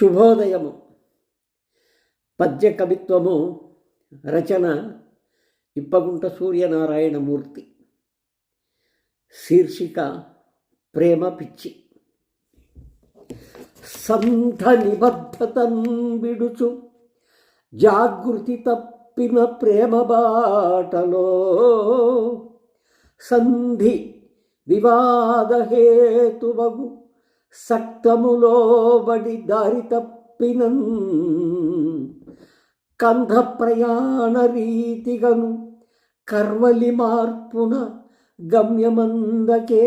శుభోదయము. పద్య కవిత్వము రచన ఇప్పగుంట సూర్యనారాయణమూర్తి. శీర్షిక ప్రేమ పిచ్చి సంధ నిబద్ధతం విడుచు జాగృతి తప్పిన ప్రేమ బాటలో సంధి వివాదహేతువగు సక్తములోబడి దారి తప్పినన్ కంధ ప్రయాణ రీతిగను కర్వలి మార్పున గమ్యమందకే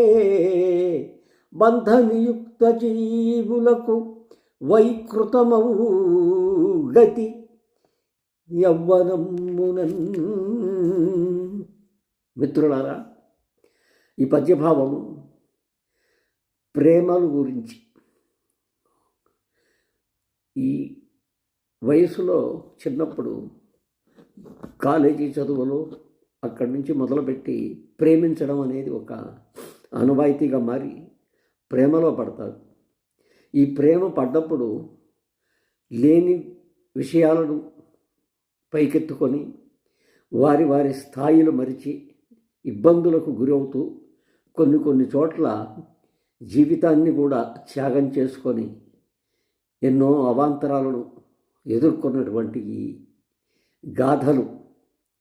బంధనియుక్త జీవులకు వైకృతమవు గతి యవ్వనమ్మునన్ మిత్రులారా ఈ పద్యభావము ప్రేమల గురించి. ఈ వయసులో చిన్నప్పుడు కాలేజీ చదువులో అక్కడి నుంచి మొదలుపెట్టి ప్రేమించడం అనేది ఒక అనువాయితీగా మారి ప్రేమలో పడతారు. ఈ ప్రేమ పడ్డప్పుడు లేని విషయాలను పైకెత్తుకొని వారి వారి స్థాయిలు మరిచి ఇబ్బందులకు గురవుతూ కొన్ని కొన్ని చోట్ల జీవితాన్ని కూడా త్యాగం చేసుకొని ఎన్నో అవాంతరాలను ఎదుర్కొన్నటువంటి ఈ గాథలు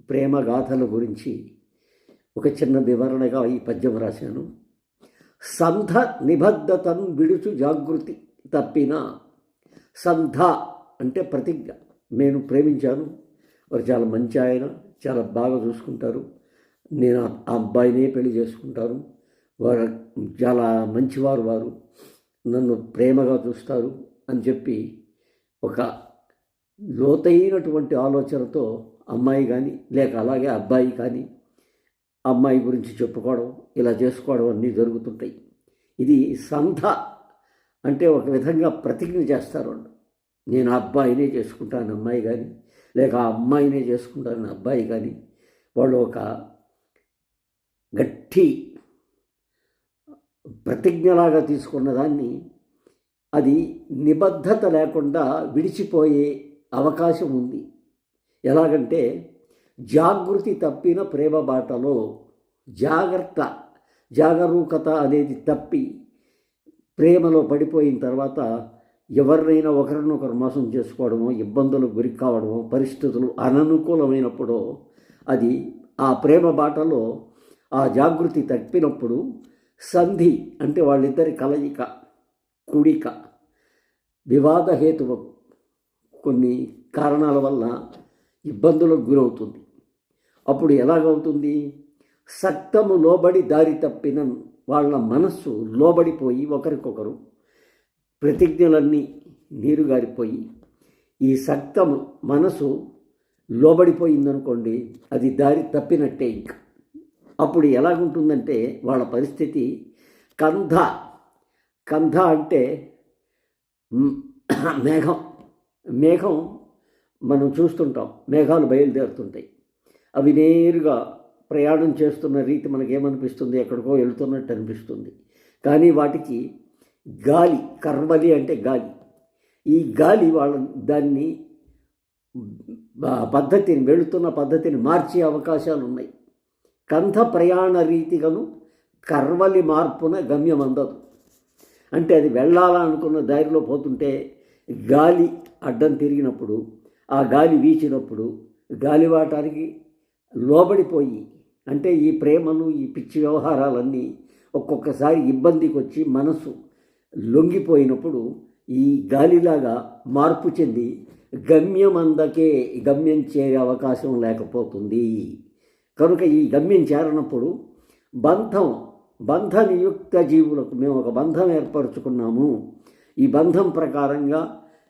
ప్రేమ గాథల గురించి ఒక చిన్న వివరణగా ఈ పద్యం రాశాను. సంధ నిబద్ధతను విడుచు జాగృతి తప్పిన సంధ అంటే ప్రతిజ్ఞ. నేను ప్రేమించాను వారు చాలా మంచి ఆయన చాలా బాగా చూసుకుంటారు. నేను ఆ అబ్బాయినే పెళ్ళి చేసుకుంటాను. వారు చాలా మంచివారు వారు. నన్ను ప్రేమగా చూస్తారు అని చెప్పి ఒక లోతైనటువంటి ఆలోచనతో అమ్మాయి కానీ లేక అలాగే అబ్బాయి కానీ అమ్మాయి గురించి చెప్పుకోవడం ఇలా చేసుకోవడం అన్నీ జరుగుతుంటాయి. ఇది సంధ అంటే ఒక విధంగా ప్రతిజ్ఞ చేస్తారు వాళ్ళు. నేను అబ్బాయినే చేసుకుంటాను అమ్మాయి కానీ లేక ఆ అమ్మాయినే చేసుకుంటాను అబ్బాయి కానీ వాళ్ళు ఒక గట్టి ప్రతిజ్ఞలాగా తీసుకున్న దాన్ని అది నిబద్ధత లేకుండా విడిచిపోయే అవకాశం ఉంది. ఎలాగంటే జాగృతి తప్పిన ప్రేమ బాటలో జాగ్రత్త జాగరూకత అనేది తప్పి ప్రేమలో పడిపోయిన తర్వాత ఎవరినైనా ఒకరినొకరు మోసం చేసుకోవడమో ఇబ్బందులకు గురి కావడమో పరిస్థితులు అననుకూలమైనప్పుడు అది ఆ ప్రేమ బాటలో ఆ జాగృతి తప్పినప్పుడు సంధి అంటే వాళ్ళిద్దరి కలయిక కుడిక వివాదహేతువు కొన్ని కారణాల వల్ల ఇబ్బందులకు గురవుతుంది. అప్పుడు ఎలాగవుతుంది సక్తము లోబడి దారి తప్పిన వాళ్ళ మనస్సు లోబడిపోయి ఒకరికొకరు ప్రతిజ్ఞలన్నీ నీరుగారిపోయి ఈ సక్తము మనసు లోబడిపోయిందనుకోండి అది దారి తప్పినట్టే ఇంకా. అప్పుడు ఎలాగుంటుందంటే వాళ్ళ పరిస్థితి కంధ. కంధ అంటే మేఘం. మేఘం మనం చూస్తుంటాం. మేఘాలు బయలుదేరుతుంటాయి. అవి నేరుగా ప్రయాణం చేస్తున్న రీతి మనకేమనిపిస్తుంది? ఎక్కడికో వెళుతున్నట్టు అనిపిస్తుంది. కానీ వాటికి గాలి కర్మలి అంటే గాలి. ఈ గాలి వాళ్ళ దాన్ని పద్ధతిని వెళుతున్న పద్ధతిని మార్చే అవకాశాలు ఉన్నాయి కంధ ప్రయాణ రీతిగను కర్వలి మార్పున గమ్యం అందదు అంటే అది వెళ్ళాలనుకున్న దారిలో పోతుంటే గాలి అడ్డం తిరిగినప్పుడు ఆ గాలి వీచినప్పుడు గాలివాటానికి లోబడిపోయి అంటే ఈ ప్రేమలు ఈ పిచ్చి వ్యవహారాలన్నీ ఒక్కొక్కసారి ఇబ్బందికి వచ్చి మనసు లొంగిపోయినప్పుడు ఈ గాలిలాగా మార్పు చెంది గమ్యం అందకే గమ్యం చేరే అవకాశం లేకపోతుంది. కనుక ఈ గమ్యం చేరినప్పుడు బంధం బంధ నియుక్త జీవులకు మేము ఒక బంధం ఏర్పరచుకున్నాము. ఈ బంధం ప్రకారంగా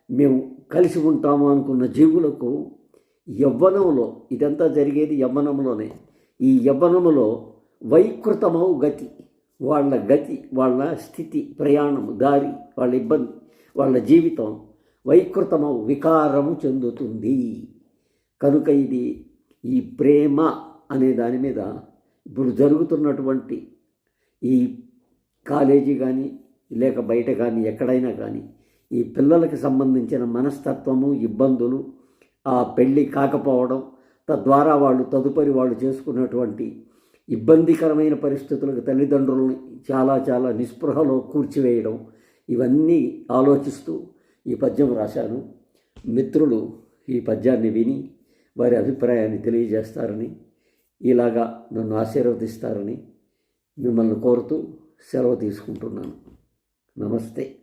మేము కలిసి ఉంటాము అనుకున్న జీవులకు యవ్వనములో ఇదంతా జరిగేది యవ్వనములోనే ఈ యవ్వనములో వైకృతమవు గతి వాళ్ళ గతి వాళ్ళ స్థితి ప్రయాణము దారి వాళ్ళ ఇబ్బంది వాళ్ళ జీవితం వైకృతమవు వికారము చెందుతుంది. కనుక ఇది ఈ ప్రేమ అనే దాని మీద ఇప్పుడు జరుగుతున్నటువంటి ఈ కాలేజీ కానీ లేక బయట కానీ ఎక్కడైనా కానీ ఈ పిల్లలకు సంబంధించిన మనస్తత్వము ఇబ్బందులు ఆ పెళ్ళి కాకపోవడం తద్వారా వాళ్ళు తదుపరి వాళ్ళు చేసుకున్నటువంటి ఇబ్బందికరమైన పరిస్థితులకు తల్లిదండ్రులని చాలా చాలా నిస్పృహలో కూర్చివేయడం ఇవన్నీ ఆలోచిస్తూ ఈ పద్యం రాశాను. మిత్రులు ఈ పద్యాన్ని విని వారి అభిప్రాయాన్ని తెలియజేస్తారని ఇలాగా నన్ను ఆశీర్వదిస్తారని మిమ్మల్ని కోరుతూ సెలవు తీసుకుంటున్నాను. నమస్తే.